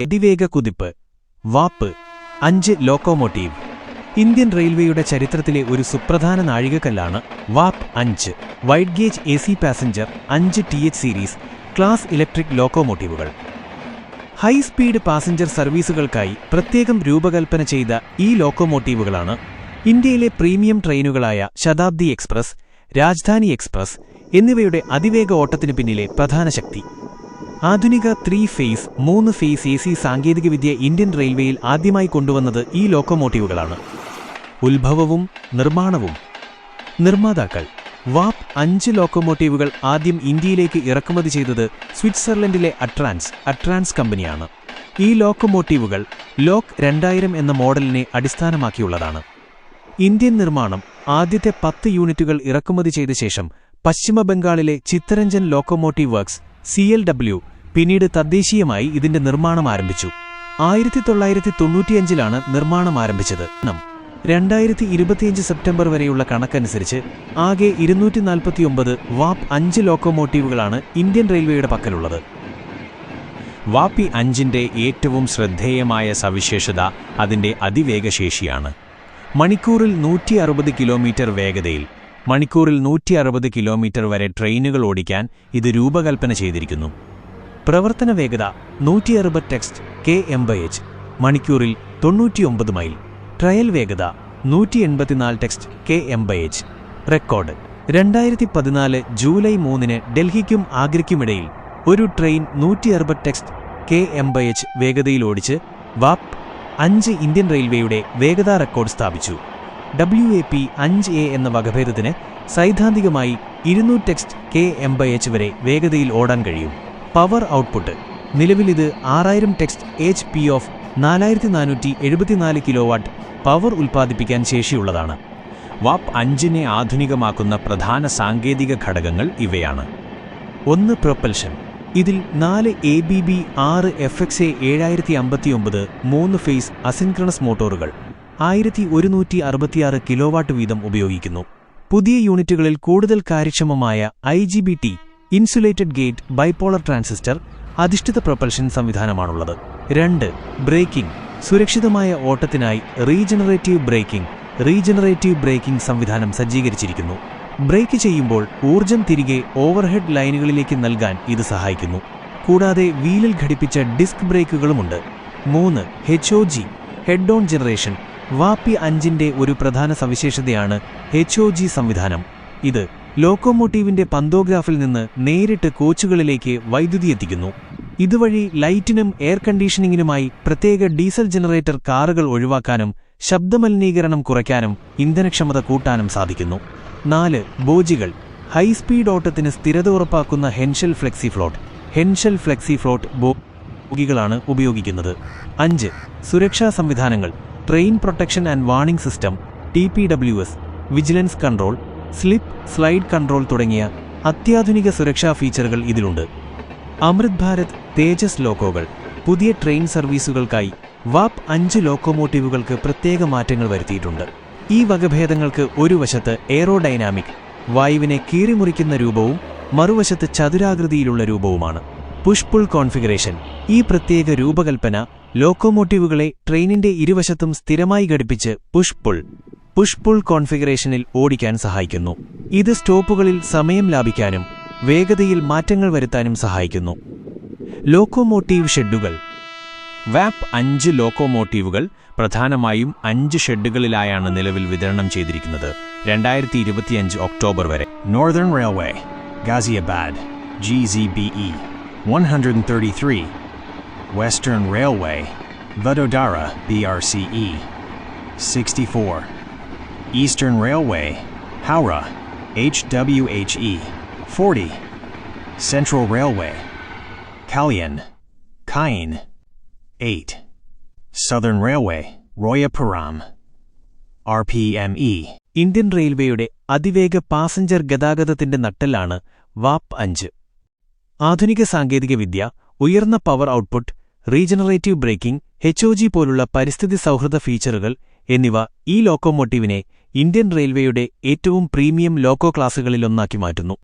അതിവേഗ കുതിപ്പ്. വാപ്പ്. അഞ്ച് ലോക്കോമോട്ടീവ്. ഇന്ത്യൻ റെയിൽവേയുടെ ചരിത്രത്തിലെ ഒരു സുപ്രധാന നാഴികക്കല്ലാണ് വാപ്പ് അഞ്ച്. Wide gauge A C passenger അഞ്ച് T H series class electric ലോക്കോമോട്ടീവുകൾ. High speed passenger സർവീസുകൾക്കായി പ്രത്യേകം രൂപകൽപ്പന ചെയ്ത ഈ ലോക്കോമോട്ടീവുകളാണ് ഇന്ത്യയിലെ പ്രീമിയം ട്രെയിനുകളായ ശതാബ്ദി എക്സ്പ്രസ് രാജധാനി എക്സ്പ്രസ് എന്നിവയുടെ അതിവേഗ ഓട്ടത്തിനു പിന്നിലെ പ്രധാന ശക്തി. ആധുനിക ത്രീ ഫേസ് മൂന്ന് ഫേസ് എ സി സാങ്കേതികവിദ്യ ഇന്ത്യൻ റെയിൽവേയിൽ ആദ്യമായി കൊണ്ടുവന്നത് ഈ ലോക്കോമോട്ടീവുകളാണ്. ഉത്ഭവവും നിർമ്മാണവും. നിർമ്മാതാക്കൾ വാപ് അഞ്ച് ലോക്കോമോട്ടീവുകൾ ആദ്യം ഇന്ത്യയിലേക്ക് ഇറക്കുമതി ചെയ്തത് സ്വിറ്റ്സർലൻഡിലെ അട്രാൻസ് അട്രാൻസ് കമ്പനിയാണ്. ഈ ലോക്കോമോട്ടീവുകൾ ലോക്ക് രണ്ടായിരം എന്ന മോഡലിനെ അടിസ്ഥാനമാക്കിയുള്ളതാണ്. ഇന്ത്യൻ നിർമ്മാണം ആദ്യത്തെ പത്ത് യൂണിറ്റുകൾ ഇറക്കുമതി ചെയ്ത ശേഷം പശ്ചിമബംഗാളിലെ Chittaranjan locomotive works C L W പിന്നീട് തദ്ദേശീയമായി ഇതിന്റെ നിർമ്മാണം ആരംഭിച്ചു. ആയിരത്തി തൊള്ളായിരത്തി തൊണ്ണൂറ്റിയഞ്ചിലാണ് നിർമ്മാണം ആരംഭിച്ചത്. രണ്ടായിരത്തി ഇരുപത്തിയഞ്ച് സെപ്റ്റംബർ വരെയുള്ള കണക്കനുസരിച്ച് ആകെ ഇരുന്നൂറ്റി നാൽപ്പത്തിയൊമ്പത് വാപ്പ് അഞ്ച് ലോക്കോമോട്ടീവുകളാണ് ഇന്ത്യൻ റെയിൽവേയുടെ പക്കലുള്ളത്. വാപ്പി അഞ്ചിന്റെ ഏറ്റവും ശ്രദ്ധേയമായ സവിശേഷത അതിന്റെ അതിവേഗശേഷിയാണ്. മണിക്കൂറിൽ നൂറ്റി കിലോമീറ്റർ വേഗതയിൽ മണിക്കൂറിൽ നൂറ്റി അറുപത് കിലോമീറ്റർ വരെ ട്രെയിനുകൾ ഓടിക്കാൻ ഇത് രൂപകൽപ്പന ചെയ്തിരിക്കുന്നു. പ്രവർത്തന വേഗത നൂറ്റി അറുപത് text K M by H മണിക്കൂറിൽ തൊണ്ണൂറ്റിയൊമ്പത് മൈൽ. ട്രയൽ വേഗത നൂറ്റി എൺപത്തിനാല് text K M by H record. രണ്ടായിരത്തി പതിനാല് ജൂലൈ മൂന്നിന് ഡൽഹിക്കും ആഗ്രയ്ക്കുമിടയിൽ ഒരു ട്രെയിൻ നൂറ്റി അറുപത് text K M by H വേഗതയിൽ ഓടിച്ച് വാപ് അഞ്ച് ഇന്ത്യൻ റെയിൽവേയുടെ വേഗതാ റെക്കോർഡ് സ്ഥാപിച്ചു. ഡബ്ല്യു എ പി അഞ്ച് എ എന്ന വകഭേദത്തിന് സൈദ്ധാന്തികമായി ഇരുന്നൂറ് text K M by H വരെ വേഗതയിൽ ഓടാൻ കഴിയും. Power output. നിലവിൽ ഇത് ആറായിരം ടെക്സ്റ്റ് എച്ച് പി ഓഫ് നാലായിരത്തി നാനൂറ്റി എഴുപത്തിനാല് കിലോ വാട്ട് പവർ ഉൽപ്പാദിപ്പിക്കാൻ ശേഷിയുള്ളതാണ്. വാപ്പ് അഞ്ചിനെ ആധുനികമാക്കുന്ന പ്രധാന സാങ്കേതിക ഘടകങ്ങൾ ഇവയാണ്. ഒന്ന് പ്രൊപ്പൽഷൻ. ഇതിൽ നാല് എ ബി ബി ആറ് എഫ് എക്സ് എ ഏഴായിരത്തി അമ്പത്തിയൊമ്പത് മൂന്ന് ഫേസ് അസിൻക്രണസ് മോട്ടോറുകൾ. ആയിരത്തി ഒരുന്നൂറ്റി അറുപത്തിയാറ് കിലോവാട്ട് വീതം ഉപയോഗിക്കുന്നു. പുതിയ യൂണിറ്റുകളിൽ കൂടുതൽ കാര്യക്ഷമമായ I G B T insulated gate bipolar transistor അധിഷ്ഠിത പ്രൊപ്പൽഷൻ സംവിധാനമാണുള്ളത്. രണ്ട് ബ്രേക്കിംഗ് സുരക്ഷിതമായ ഓട്ടത്തിനായി റീജനറേറ്റീവ് ബ്രേക്കിംഗ് റീജനറേറ്റീവ് ബ്രേക്കിംഗ് സംവിധാനം സജ്ജീകരിച്ചിരിക്കുന്നു. ബ്രേക്ക് ചെയ്യുമ്പോൾ ഊർജം തിരികെ ഓവർഹെഡ് ലൈനുകളിലേക്ക് നൽകാൻ ഇത് സഹായിക്കുന്നു. കൂടാതെ വീലിൽ ഘടിപ്പിച്ച ഡിസ്ക് ബ്രേക്കുകളുമുണ്ട്. മൂന്ന് H O G head on generation വാപ്പി അഞ്ചിന്റെ ഒരു പ്രധാന സവിശേഷതയാണ് എച്ച് ഒ ജി സംവിധാനം. ഇത് ലോക്കോമോട്ടീവിന്റെ പന്തോഗ്രാഫിൽ നിന്ന് നേരിട്ട് കോച്ചുകളിലേക്ക് വൈദ്യുതി എത്തിക്കുന്നു. ഇതുവഴി ലൈറ്റിനും എയർ കണ്ടീഷനിങ്ങിനുമായി പ്രത്യേക ഡീസൽ ജനറേറ്റർ കാറുകൾ ഒഴിവാക്കാനും ശബ്ദമലിനീകരണം കുറയ്ക്കാനും ഇന്ധനക്ഷമത കൂട്ടാനും സാധിക്കുന്നു. നാല് ബോജികൾ. ഹൈസ്പീഡ് ഓട്ടത്തിന് സ്ഥിരത ഉറപ്പാക്കുന്ന Henschel flexi float. Henschel flexi float ബോഗികളാണ് ഉപയോഗിക്കുന്നത്. അഞ്ച് സുരക്ഷാ സംവിധാനങ്ങൾ. Train protection and warning system T P W S vigilance control slip slide control തുടങ്ങിയ അത്യാധുനിക സുരക്ഷാ ഫീച്ചറുകൾ ഇതിലുണ്ട്. അമൃത് ഭാരത് തേജസ് ലോക്കോകൾ പുതിയ ട്രെയിൻ സർവീസുകൾക്കായി വാപ് അഞ്ച് ലോക്കോമോട്ടീവുകൾക്ക് പ്രത്യേക മാറ്റങ്ങൾ വരുത്തിയിട്ടുണ്ട്. ഈ വകഭേദങ്ങൾക്ക് ഒരു വശത്ത് എയറോഡൈനാമിക് വായുവിനെ കീറിമുറിക്കുന്ന രൂപവും മറുവശത്ത് ചതുരാകൃതിയിലുള്ള രൂപവുമാണ്. പുഷ് പുൾ കോൺഫിഗറേഷൻ ഈ പ്രത്യേക രൂപകൽപ്പന ലോക്കോമോട്ടീവുകളെ ട്രെയിനിന്റെ ഇരുവശത്തും സ്ഥിരമായി ഘടിപ്പിച്ച് പുഷ് പുൾ പുഷ് പുൾ കോൺഫിഗറേഷനിൽ ഓടിക്കാൻ സഹായിക്കുന്നു. ഇത് സ്റ്റോപ്പുകളിൽ സമയം ലാഭിക്കാനും വേഗതയിൽ മാറ്റങ്ങൾ വരുത്താനും സഹായിക്കുന്നു. ലോക്കോമോട്ടീവ് ഷെഡുകൾ. വാപ്പ് അഞ്ച് ലോക്കോമോട്ടീവുകൾ പ്രധാനമായും അഞ്ച് ഷെഡുകളിലായാണ് നിലവിൽ വിതരണം ചെയ്തിരിക്കുന്നത്. രണ്ടായിരത്തി ഇരുപത്തിയഞ്ച് ഒക്ടോബർ വരെ. Northern railway Ghaziabad G C B GZBE, 133. Western Railway, Vadodara, BRCE, 64. Eastern Railway, Howrah, HWHE, 40. Central Railway, Kalyan, Kain, 8. Southern Railway, Royapuram, RPME, Indian റെയിൽവേയുടെ അതിവേഗ പാസഞ്ചർ ഗതാഗതത്തിന്റെ നട്ടെല്ലാണ് വാപ്പ് അഞ്ച് ആധുനിക സാങ്കേതികവിദ്യ ഉയർന്ന power output regenerative braking H പോലുള്ള പരിസ്ഥിതി സൗഹൃദ ഫീച്ചറുകൾ എന്നിവ ഈ ലോക്കോമോട്ടീവിനെ ഇന്ത്യൻ റെയിൽവേയുടെ ഏറ്റവും പ്രീമിയം ലോക്കോ ക്ലാസുകളിലൊന്നാക്കി മാറ്റുന്നു.